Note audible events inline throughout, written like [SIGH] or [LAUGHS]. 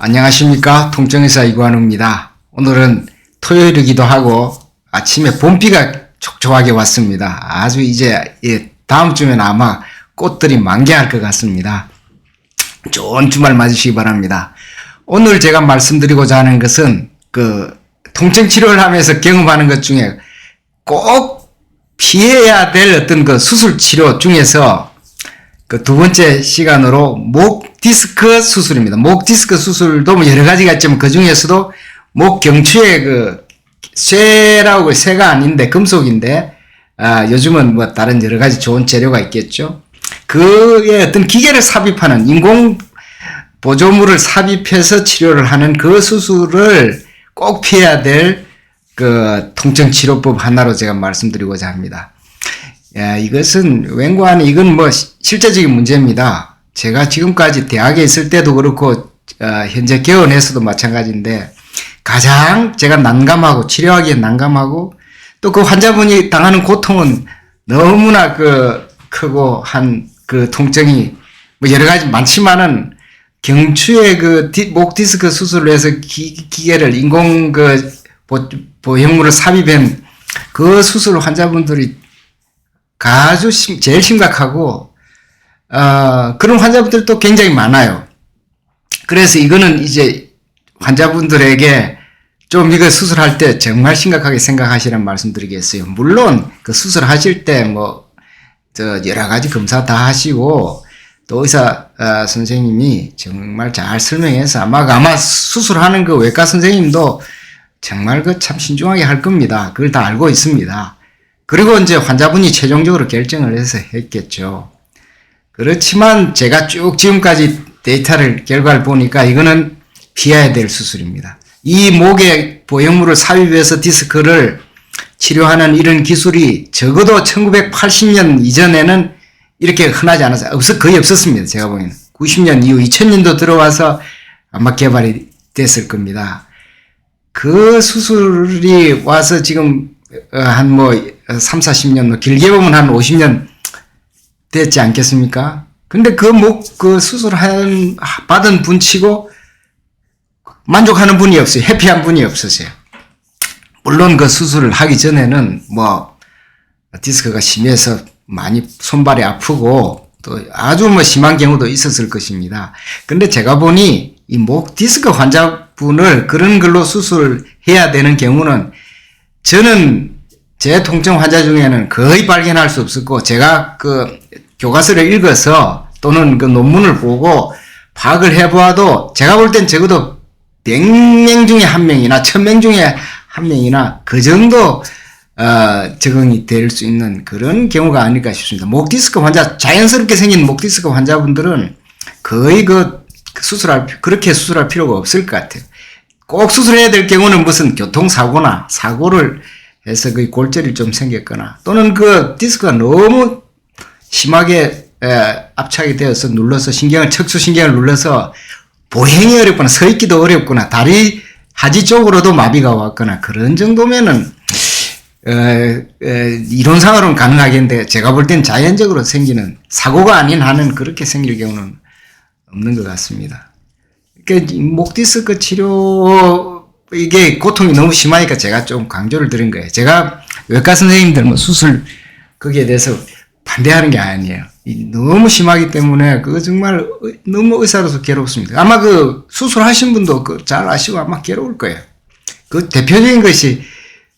안녕하십니까 통정의사 이관우입니다. 오늘은 토요일이기도 하고 아침에 봄비가 촉촉하게 왔습니다. 아주 이제 예, 다음 주면 아마 꽃들이 만개할 것 같습니다. 좋은 주말 맞으시기 바랍니다. 오늘 제가 말씀드리고자 하는 것은 그 통증 치료를 하면서 경험하는 것 중에 꼭 피해야 될 어떤 그 수술 치료 중에서 그 두 번째 시간으로 목 디스크 수술입니다. 목 디스크 수술도 뭐 여러 가지가 있지만 그 중에서도 목 경추의 그 쇠라고 쇠가 아닌데 금속인데 아, 요즘은 뭐 다른 여러 가지 좋은 재료가 있겠죠. 그의 어떤 기계를 삽입하는 인공 보조물을 삽입해서 치료를 하는 그 수술을 꼭 피해야 될 그 통증 치료법 하나로 제가 말씀드리고자 합니다. 야, 이것은 웬관이 이건 뭐 시- 실제적인 문제입니다. 제가 지금까지 대학에 있을 때도 그렇고 어, 현재 개원에서도 마찬가지인데 가장 제가 난감하고 치료하기에 난감하고 또 그 환자분이 당하는 고통은 너무나 그 크고 한 그 통증이 뭐 여러 가지 많지만은 경추의 그목 디스크 수술을 해서 기, 기계를 인공 그 보, 보형물을 삽입한 그 수술 환자분들이 아주 심, 제일 심각하고 어, 그런 환자분들도 굉장히 많아요. 그래서 이거는 이제 환자분들에게 좀 이거 수술할 때 정말 심각하게 생각하시라는 말씀드리겠어요. 물론 그 수술하실 때뭐저 여러 가지 검사 다 하시고 또 의사 어, 선생님이 정말 잘 설명해서 아마 아마 수술하는 그 외과 선생님도 정말 그 참 신중하게 할 겁니다. 그걸 다 알고 있습니다. 그리고 이제 환자분이 최종적으로 결정을 해서 했겠죠. 그렇지만 제가 쭉 지금까지 데이터를 결과를 보니까 이거는 피해야 될 수술입니다. 이 목에 보형물을 삽입해서 디스크를 치료하는 이런 기술이 적어도 1980년 이전에는 이렇게 흔하지 않았어요. 없어 거의 없었습니다. 제가 보기에는 90년 이후 2000년도 들어와서 아마 개발이 됐을 겁니다. 그 수술이 와서 지금 어, 한뭐 3, 40년, 뭐 길게 보면 한 50년 됐지 않겠습니까? 근데 그 목, 그 수술한, 받은 분 치고 만족하는 분이 없어요. 해피한 분이 없으세요. 물론 그 수술을 하기 전에는 뭐 디스크가 심해서 많이 손발이 아프고 또 아주 뭐 심한 경우도 있었을 것입니다. 근데 제가 보니 이 목 디스크 환자분을 그런 걸로 수술해야 되는 경우는 저는 제 통증 환자 중에는 거의 발견할 수 없었고 제가 그 교과서를 읽어서 또는 그 논문을 보고 파악을 해보아도 제가 볼 땐 적어도 100명 중에 한 명이나 1000명 중에 한 명이나 그 정도 어, 적응이 될 수 있는 그런 경우가 아닐까 싶습니다. 목 디스크 환자 자연스럽게 생긴 목 디스크 환자분들은 거의 그 수술할 피- 그렇게 수술할 필요가 없을 것 같아요. 꼭 수술해야 될 경우는 무슨 교통사고나 사고를 해서 그 골절이 좀 생겼거나 또는 그 디스크가 너무 심하게 에, 압착이 되어서 눌러서 신경을 척수신경을 눌러서 보행이 어렵거나 서 있기도 어렵거나 다리 하지 쪽으로도 마비가 왔거나 그런 정도면은 어, 어, 이론상으로는 가능하겠는데 제가 볼 땐 자연적으로 생기는 사고가 아닌 한은 그렇게 생길 경우는 없는 것 같습니다. 그러니까 이목 디스크 치료 이게 고통이 너무 심하니까 제가 좀 강조를 드린 거예요. 제가 외과 선생님들 뭐 수술 거기에 대해서 반대하는 게 아니에요. 이 너무 심하기 때문에 그거 정말 의- 너무 의사로서 괴롭습니다. 아마 그 수술하신 분도 그 잘 아시고 아마 괴로울 거예요. 그 대표적인 것이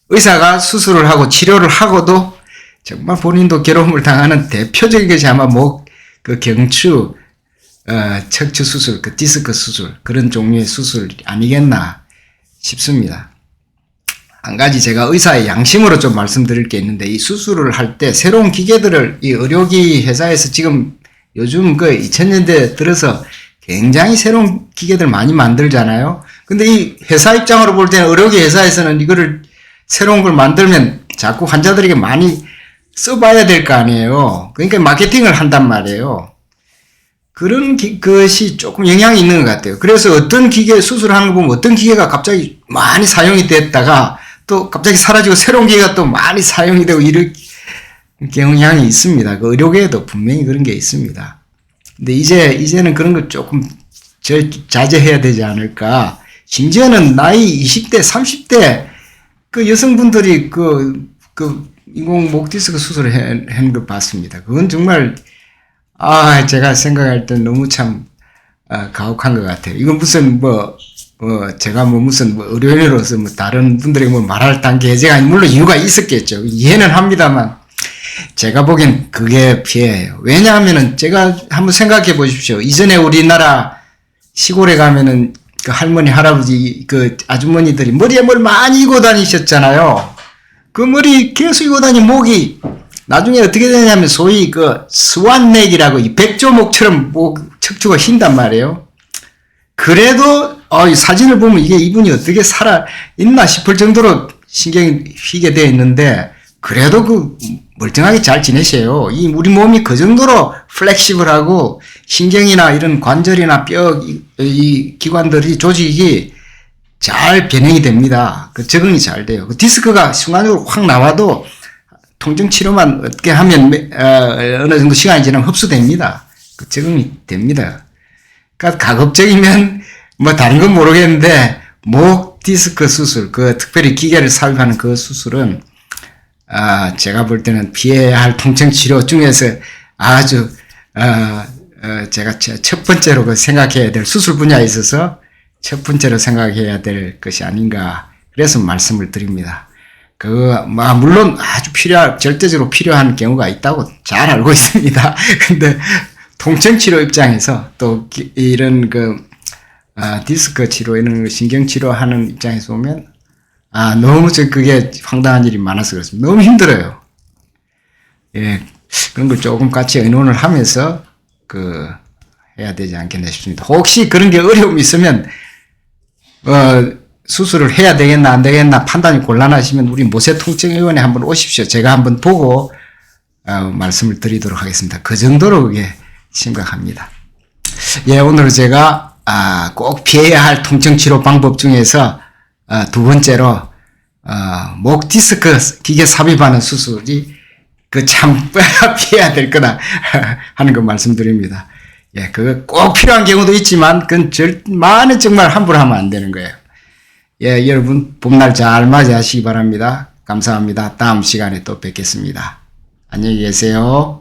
의사가 수술을 하고 치료를 하고도 정말 본인도 괴로움을 당하는 대표적인 것이 아마 목, 그 경추, 어, 척추 수술, 그 디스크 수술, 그런 종류의 수술 아니겠나 싶습니다. 한 가지 제가 의사의 양심으로 좀 말씀드릴 게 있는데 이 수술을 할 때 새로운 기계들을 이 의료기 회사에서 지금 요즘 그 2000년대 들어서 굉장히 새로운 기계들 많이 만들잖아요. 근데 이 회사 입장으로 볼 때는 의료기 회사에서는 이거를 새로운 걸 만들면 자꾸 환자들에게 많이 써봐야 될 거 아니에요. 그러니까 마케팅을 한단 말이에요. 그런 기- 것이 조금 영향이 있는 것 같아요. 그래서 어떤 기계 수술하는 거 보면 어떤 기계가 갑자기 많이 사용이 됐다가 또 갑자기 사라지고 새로운 기계가 또 많이 사용이 되고 이런 경향이 있습니다. 그 의료계에도 분명히 그런 게 있습니다. 근데 이제 이제는 그런 걸 조금 저 자제해야 되지 않을까. 심지어는 나이 20대, 30대 그 여성분들이 그, 그 인공 목 디스크 수술을 해- 하는 걸 봤습니다. 그건 정말 아, 제가 생각할 때 너무 참 아, 가혹한 것 같아요. 이건 무슨 뭐, 어, 제가 뭐 무슨 뭐 의료인으로서 뭐 다른 분들에게 뭐 말할 단계 제가 아니 물론 이유가 있었겠죠. 이해는 합니다만 제가 보기엔 그게 피해예요. 왜냐하면은 제가 한번 생각해 보십시오. 이전에 우리나라 시골에 가면은 그 할머니, 할아버지, 그 아주머니들이 머리에 뭘 많이 이고 다니셨잖아요. 그 머리 계속 이고 다니 목이 나중에 어떻게 되냐면 소위 그 스완넥이라고 이 백조목처럼 목 척추가 휜단 말이에요. 그래도 어, 이 사진을 보면 이게 이분이 어떻게 살아 있나 싶을 정도로 신경이 휘게 되어 있는데 그래도 그 멀쩡하게 잘 지내셔요. 이 우리 몸이 그 정도로 플렉시블하고 신경이나 이런 관절이나 뼈, 이, 이 기관들이 조직이 잘 변형이 됩니다. 그 적응이 잘 돼요. 그 디스크가 순간적으로 확 나와도 통증 치료만 어떻게 하면 매- 어, 어느 정도 시간이 지나면 흡수됩니다. 그 적응이 됩니다. 그러니까 가급적이면 뭐 다른 건 모르겠는데 목 디스크 수술 그 특별히 기계를 삽입하는 그 수술은 아 제가 볼 때는 피해야 할 통증 치료 중에서 아주 어, 어, 제가 첫- 첫 번째로 그 생각해야 될 수술 분야에 있어서 첫 번째로 생각해야 될 것이 아닌가 그래서 말씀을 드립니다. 그, 뭐, 물론 아주 필요한, 절대적으로 필요한 경우가 있다고 잘 알고 [LAUGHS] 있습니다. 근데, 통증 치료 입장에서 또, 기- 이런 그, 아, 디스크 치료, 이런 신경 치료 하는 입장에서 보면, 아, 너무 저 그게 황당한 일이 많아서 그렇습니다. 너무 힘들어요. 예, 그런 걸 조금 같이 의논을 하면서, 그, 해야 되지 않겠나 싶습니다. 혹시 그런 게 어려움이 있으면, 어, 수술을 해야 되겠나 안 되겠나 판단이 곤란하시면 우리 모세통증위원회 한번 오십시오. 제가 한번 보고 어, 말씀을 드리도록 하겠습니다. 그 정도로 그게 심각합니다. 예, 오늘 제가 아, 꼭 피해야 할 통증 치료 방법 중에서 어, 두 번째로 어, 목 디스크 기계 삽입하는 수술이 그 참 [LAUGHS] 피해야 될 거다 [LAUGHS] 하는 거 말씀드립니다. 예, 그거 꼭 필요한 경우도 있지만 그건 절 많은 정말 함부로 하면 안 되는 거예요. 예, 여러분 봄날 잘 맞이하시기 바랍니다. 감사합니다. 다음 시간에 또 뵙겠습니다. 안녕히 계세요.